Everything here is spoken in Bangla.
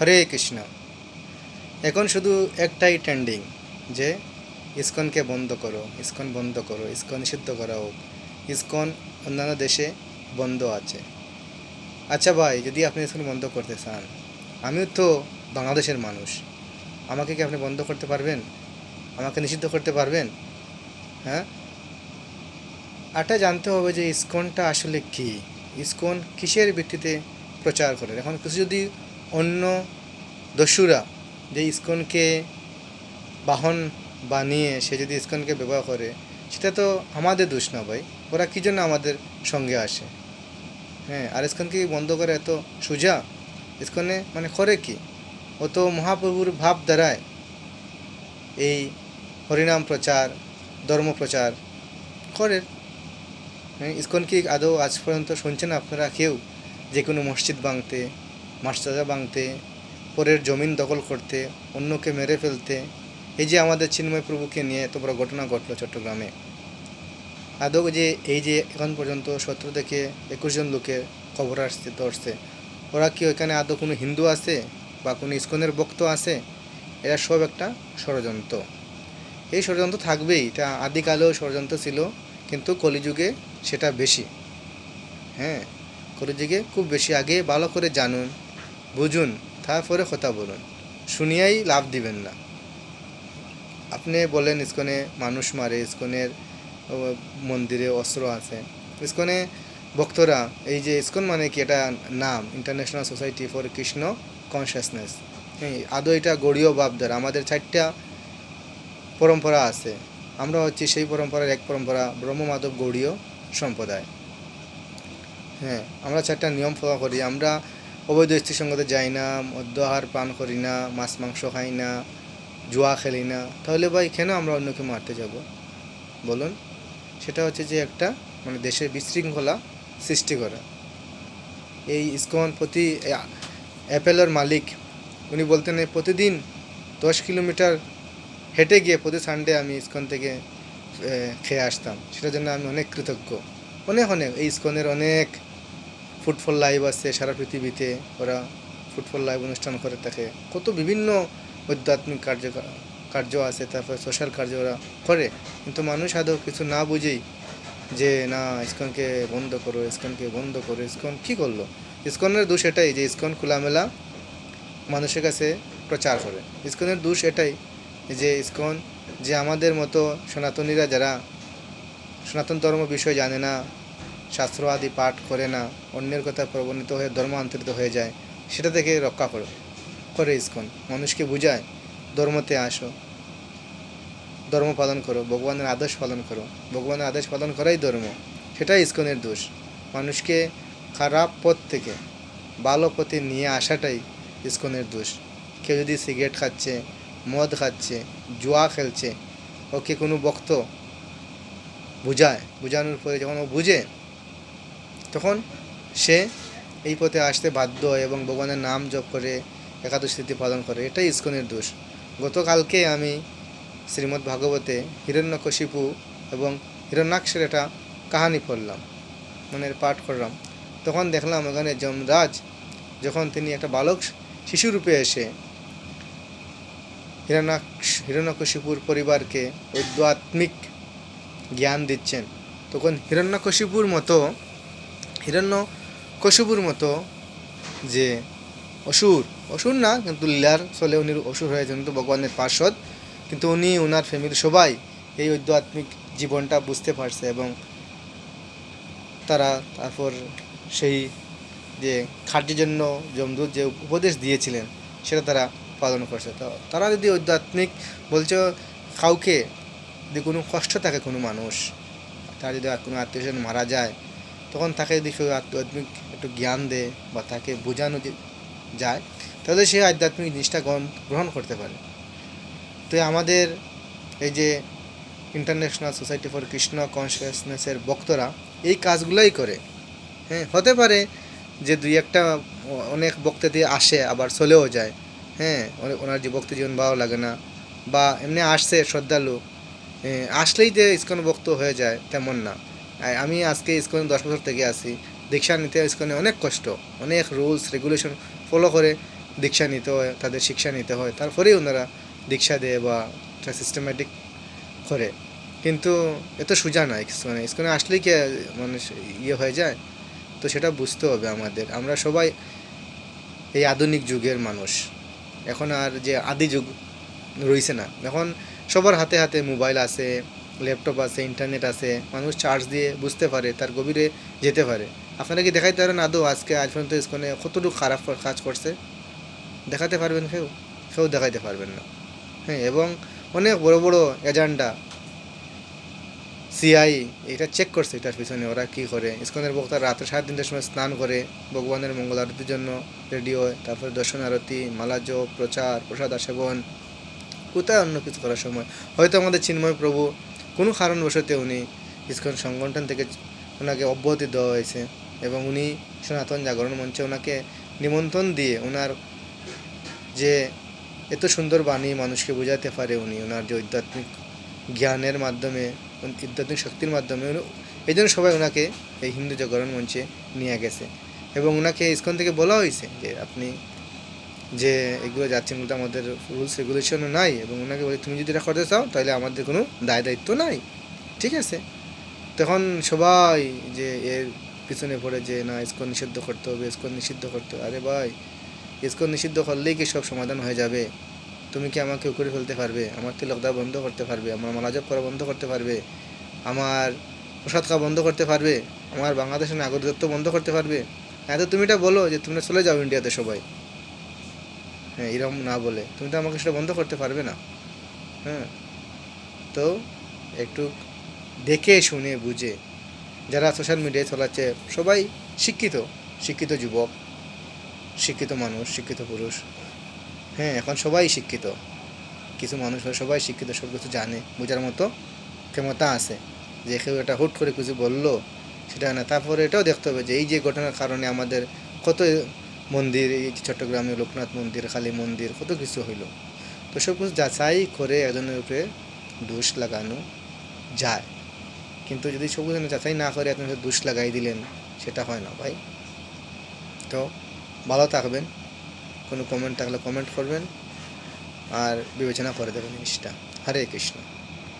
হরে কৃষ্ণ। এখন শুধু একটাই ট্রেন্ডিং যে ইসকনকে বন্ধ করো, ইসকন বন্ধ করো, ইসকন নিষিদ্ধ করা হোক, ইসকন অন্যান্য দেশে বন্ধ আছে। আচ্ছা ভাই, যদি আপনি ইসকন বন্ধ করতে চান, আমিও তো বাংলাদেশের মানুষ, আমাকে কি আপনি বন্ধ করতে পারবেন? আমাকে নিষিদ্ধ করতে পারবেন? হ্যাঁ? এটা জানতে হবে যে ইসকনটা আসলে কি? ইসকন কিসের ভিত্তিতে প্রচার করে? এখন কিছু যদি অন্য দস্যুরা যে ইস্কনকে বাহন বানিয়ে সে যদি ইস্কনকে ব্যবহার করে সেটা তো আমাদের দোষ না ভাই। ওরা কী জন্য আমাদের সঙ্গে আসে? হ্যাঁ আর ইস্কনকে বন্ধ করে এত সোজা? ইস্কনে মানে করে কি? ও তো মহাপ্রভুর ভাব দ্বারায় এই হরিনাম প্রচার ধর্ম প্রচার করে। হ্যাঁ, ইসকন কি আদৌ আজ পর্যন্ত শুনছেন আপনারা কেউ? যে কোনো মসজিদ ভাঙতে মাস্টাজা ভাঙতে পরের জমিন দখল করতে, অন্যকে মেরে ফেলতে। এই যে আমাদের চিন্ময় প্রভুকে নিয়ে এত বড় ঘটনা ঘটলো চট্টগ্রামে। আদৌ যে এই যে এখন পর্যন্ত সতেরো থেকে একুশ জন লোকের খবর আসছে ধরছে, ওরা কি ওইখানে আদৌ কোনো হিন্দু আছে বা কোনো ইস্কনের ভক্ত আছে? এরা সব একটা ষড়যন্ত্র। এই ষড়যন্ত্র থাকবেই, এটা আদিকালেও ষড়যন্ত্র ছিল, কিন্তু কলিযুগে সেটা বেশি। হ্যাঁ কলিযুগে খুব বেশি। আগে ভালো করে জানুন বুঝুন, তারপরে কথা বলুন। শুনিয়াই লাভ দিবেন না। আপনি বলেন, ইস্কনে মানুষ মারে, ইস্কনের মন্দিরে অস্ত্র আছে। ইস্কনে ভক্তরা, এই যে ইস্কন মানে কি? এটা নাম international society for Krishna consciousness আদৌ এটা গড়ীয় ভাবধারা আমাদের চারটা পরম্পরা আছে। আমরা হচ্ছি সেই পরম্পরার এক পরম্পরা, ব্রহ্মমাধব গৌড়ীয় সম্প্রদায়। হ্যাঁ আমরা চারটা নিয়ম ফলো করি। আমরা অবৈধ স্ত্রীর সঙ্গতে যাই না মদ্য পান করি না মাছ, মাংস খাই না জুয়া খেলি না তাহলে ভাই কেন আমরা অন্যকে মারতে যাব? বলুন। সেটা হচ্ছে যে একটা মানে দেশের বিশৃঙ্খলা সৃষ্টি করা। এই ইসকন প্রতি অ্যাপেলের মালিক, উনি বলতেন, "এই প্রতিদিন দশ কিলোমিটার হেঁটে গিয়ে প্রতি সানডে আমি ইসকন থেকে খেয়ে আসতাম। সেটার জন্য আমি অনেক কৃতজ্ঞ। অনেক অনেক, এই ইসকনের অনেক ফুটবল লাইভ আছে সারা পৃথিবীতে, ওরা ফুটবল লাইভ অনুষ্ঠান করে থাকে। কত বিভিন্ন আধ্যাত্মিক কার্য কার্য আছে, তারপর সোশ্যাল কার্য ওরা করে। কিন্তু মানুষ আদৌ কিছু না বুঝেই যে, না, ইসকনকে বন্ধ করো, ইসকনকে বন্ধ করো। ইসকন কী করল? ইসকনের দোষ এটাই যে, ইসকন খোলামেলা মানুষের কাছে প্রচার করে। ইসকনের দোষ এটাই যে, ইসকন যে আমাদের মতো সনাতনীরা যারা সনাতন ধর্ম বিষয় জানে না শাস্ত্র আদি পাঠ করে না, অন্যের কথা প্রবণিত হয়ে ধর্মান্তরিত হয়ে যায়, সেটা থেকে রক্ষা করো। করে ইস্কন, মানুষকে বুঝায়, ধর্মতে আসো। ধর্ম পালন করো, ভগবানের আদেশ পালন করো। ভগবানের আদেশ পালন করাই ধর্ম, সেটাই ইস্কনের দোষ। মানুষকে খারাপ পথ থেকে ভালো পথে নিয়ে আসাটাই ইস্কনের দোষ। কেউ যদি সিগারেট খাচ্ছে, মদ খাচ্ছে, জুয়া খেলছে, ওকে কোনো বক্ত বুঝায়। বোঝানোর পরে যখন ও বুঝে তখন সে এই পথে আসতে বাধ্য এবং ভগবানের নাম জপ করে একাদশ তিথি পালন করে। এটাই ইসকনের দোষ। গতকালকে আমি শ্রীমদ্ ভাগবতে হিরণ্যকশিপু এবং হিরণ্যাক্ষের একটা কাহানি পড়লাম মানে পাঠ করলাম। তখন দেখলাম ওখানে যমরাজ যখন তিনি একটা বালক শিশুরূপে এসে হিরণ্যাক্ষ হিরণ্যকশিপুর পরিবারকে আধ্যাত্মিক জ্ঞান দিচ্ছেন, তখন হিরণ্যকশিপুর মতো হিরণ্যকশিপুর মতো যে অসুর অসুর না, কিন্তু লীলার চলে উনি অসুর হয়েছেন কিন্তু ভগবানের পার্শ্বদ। কিন্তু উনি ওনার ফ্যামিলি সবাই এই আধ্যাত্মিক জীবনটা বুঝতে পারছে এবং তারা তারপর সেই যে খাদ্যের জন্য যমদূত যে উপদেশ দিয়েছিলেন, সেটা তারা পালন করছে। তো তারা যদি আধ্যাত্মিক বলছে, কাউকে যদি কোনো কষ্ট থাকে কোনো মানুষ, তার যদি কোনো আত্মীয় মারা যায় তখন তাকে যদি কেউ আধ্যাত্মিক একটু জ্ঞান দেয় বা তাকে বোঝানো যায়, তাহলে সে আধ্যাত্মিক জিনিসটা গ্রহণ করতে পারে। তো আমাদের এই যে ইন্টারন্যাশনাল সোসাইটি ফর কৃষ্ণ কনসিয়াসনেসের বক্তরা এই কাজগুলোই করে। হ্যাঁ হতে পারে যে দুই একটা অনেক বক্তা দিয়ে আসে, আবার চলেও যায়। হ্যাঁ ওনার যে বক্তি জীবন ভালো লাগে না, বা এমনি আসছে শ্রদ্ধালু আসলেই যে ইস্কন বক্ত হয়ে যায়, তেমন না। আমি আজকে ইস্কনে দশ বছর থেকে আছি। দীক্ষা নিতে ইস্কনে অনেক কষ্ট, অনেক রুলস রেগুলেশন ফলো করে দীক্ষা নিতে হয়, তাদের শিক্ষা নিতে হয়। তারপরেই ওনারা দীক্ষা দেয় বা সিস্টেম্যাটিক করে। কিন্তু এত সোজা নয় মানে ইস্কনে আসলেই কি মানুষ ইয়ে হয়ে যায়? তো সেটা বুঝতে হবে আমাদের। আমরা সবাই এই আধুনিক যুগের মানুষ। এখন আর যে আদি যুগ রইছে না। এখন সবার হাতে হাতে মোবাইল আছে ল্যাপটপ আছে ইন্টারনেট আছে, মানুষ চার্জ দিয়ে বুঝতে পারে, তার গভীরে যেতে পারে। আপনারা কি দেখাইতে পারেন আদৌ আজকে আজ পর্যন্ত ইস্কনে কতটুকু খারাপ কাজ করছে? দেখাতে পারবেন কেউ? কেউ দেখাইতে পারবেন না। হ্যাঁ এবং অনেক বড় বড় এজেন্ডা সিআই এটা চেক করছে এটার পিছনে, ওরা কি করে? ইস্কনের বক্তারা রাত্রে সাড়ে তিনটার সময় স্নান করে, ভগবানের মঙ্গল আরতির জন্য রেডি হয়, তারপরে দর্শন আরতি মালাজ প্রচার, প্রসাদ সেবন কোথায় অন্য কিছু করার সময়? হয়তো আমাদের চিন্ময় প্রভু কোনো কারণবশতে উনি ইস্কন সংগঠন থেকে ওনাকে অব্যাহতি দেওয়া হয়েছে এবং উনি সনাতন জাগরণ মঞ্চে ওনাকে নিমন্ত্রণ দিয়ে ওনার যে এত সুন্দর বাণী মানুষকে বোঝাতে পারে উনি, ওনার যে আধ্যাত্মিক জ্ঞানের মাধ্যমে, আধ্যাত্মিক শক্তির মাধ্যমে এই জন্য সবাই ওনাকে এই হিন্দু জাগরণ মঞ্চে নিয়ে গেছে। এবং ওনাকে ইস্কন থেকে বলা হয়েছে যে আপনি যে এগুলো যাচ্ছেন ওগুলো আমাদের রুলস রেগুলেশনও নাই এবং ওনাকে বলে, তুমি যদি এটা করতে চাও, তাহলে আমাদের কোনো দায় দায়িত্ব নাই। ঠিক আছে? তখন সবাই যে এর পিছনে পড়ে যে, না, ইস্কন নিষিদ্ধ করতে হবে, ইস্কন নিষিদ্ধ করতে হবে। আরে ভাই, ইস্কন নিষিদ্ধ করলেই কি সব সমাধান হয়ে যাবে? তুমি কি আমাকে করে ফেলতে পারবে? আমার তিলকদা বন্ধ করতে পারবে? আমার মালাজব করা বন্ধ করতে পারবে? আমার প্রসাদ খাওয়া বন্ধ করতে পারবে? আমার বাংলাদেশের নাগরিকত্ব বন্ধ করতে পারবে? হ্যাঁ তো তুমি এটা বলো যে, তোমরা চলে যাও ইন্ডিয়াতে সবাই। হ্যাঁ এরকম না বলে। তুমি তো আমাকে সেটা বন্ধ করতে পারবে না। হ্যাঁ তো একটু দেখে শুনে, বুঝে। যারা সোশ্যাল মিডিয়ায় চলাচ্ছে সবাই শিক্ষিত শিক্ষিত যুবক, শিক্ষিত মানুষ, শিক্ষিত পুরুষ। হ্যাঁ এখন সবাই শিক্ষিত। কিছু মানুষ হয়, সবাই শিক্ষিত, সব কিছু জানে, বোঝার মতো ক্ষমতা আছে। যে কেউ এটা হুট করে কিছু বলল, সেটা না। তারপরে এটাও দেখতে হবে যে, এই যে ঘটনার কারণে আমাদের কত মন্দির, এই চট্টগ্রামে লোকনাথ মন্দির, কালী মন্দির, কত কিছু হইল। তো সব কিছু যাচাই করে একজনের উপরে দোষ লাগানো যায়। কিন্তু যদি সব কিছু যাচাই না করে আপনি দোষ লাগাই দিলেন, সেটা হয় না ভাই। তো ভালো থাকবেন। কোনো কমেন্ট থাকলে কমেন্ট করবেন। আর বিবেচনা করে দেবেন জিনিসটা। হরে কৃষ্ণ।